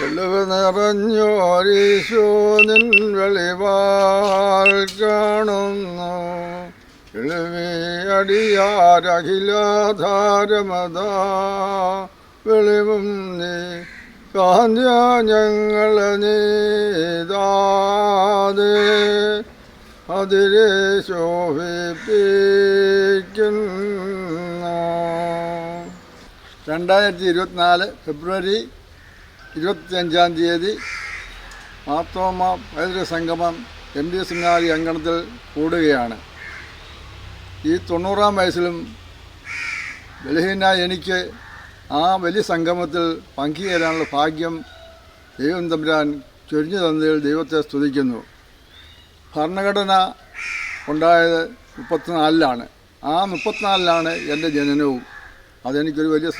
വെളിവ് നിറഞ്ഞോരീശോ നിൻ വെളിവാൽ കാണുന്നു. എളിവി അടിയാരഖിലാധാരമതാ വെളിവും നീ കാന്യ ഞങ്ങൾ നീതാതെ. അതിരെ ശോഭിപ്പിക്കുന്നു. രണ്ടായിരത്തി ഇരുപത്തിനാല് ഫെബ്രുവരി ഇരുപത്തിയഞ്ചാം തീയതി മാത്തോമ പൈതൃക സംഗമം എം ഡി സിംഗാരി അങ്കണത്തിൽ കൂടുകയാണ്. ഈ തൊണ്ണൂറാം വയസ്സിലും ബലഹീനായ എനിക്ക് ആ വലിയ സംഗമത്തിൽ പങ്കുചേരാനുള്ള ഭാഗ്യം ദൈവം തമ്പുരാൻ ചൊരിഞ്ഞു തന്നതിൽ ദൈവത്തെ സ്തുതിക്കുന്നു. ഭരണഘടന ഉണ്ടായത് മുപ്പത്തിനാലിലാണ്. ആ മുപ്പത്തിനാലിലാണ് എന്റെ ജനനവും. അതെനിക്കൊരു വലിയ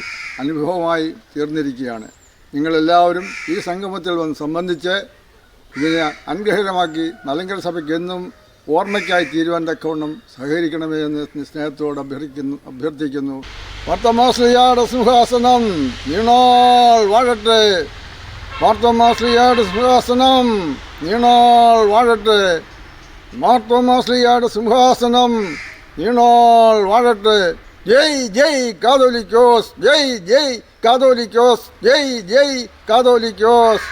അനുഭവമായി തീർന്നിരിക്കുകയാണ്. നിങ്ങളെല്ലാവരും ഈ സംഗമത്തിൽ വന്ന് സംബന്ധിച്ച് ഇതിനെ അനുഗ്രഹീതമാക്കി മലങ്കര സഭയ്ക്ക് എന്നും ഓർമ്മയ്ക്കായി തീരുവാൻ തക്കവണ്ണം സഹകരിക്കണമേ എന്ന് സ്നേഹത്തോട് അഭ്യർത്ഥിക്കുന്നു അഭ്യർത്ഥിക്കുന്നു. വർത്തമാശ്രീയാട് സിംഹാസനം നീണാൾ വാഴട്ടെ. മാർത്തോമാശ്രീയാട് സിംഹാസനം നീണാൾ വാഴട്ടെ. മാർത്തോമാശ്രീയാട് സിംഹാസനം നീണാൾ വാഴട്ടെ. ஜெய் ஜெய் காதோலிக்கோஸ் ஜெய் ஜெய் காதோலிக்கோஸ் ஜெய் ஜெய் காதோலிக்கோஸ்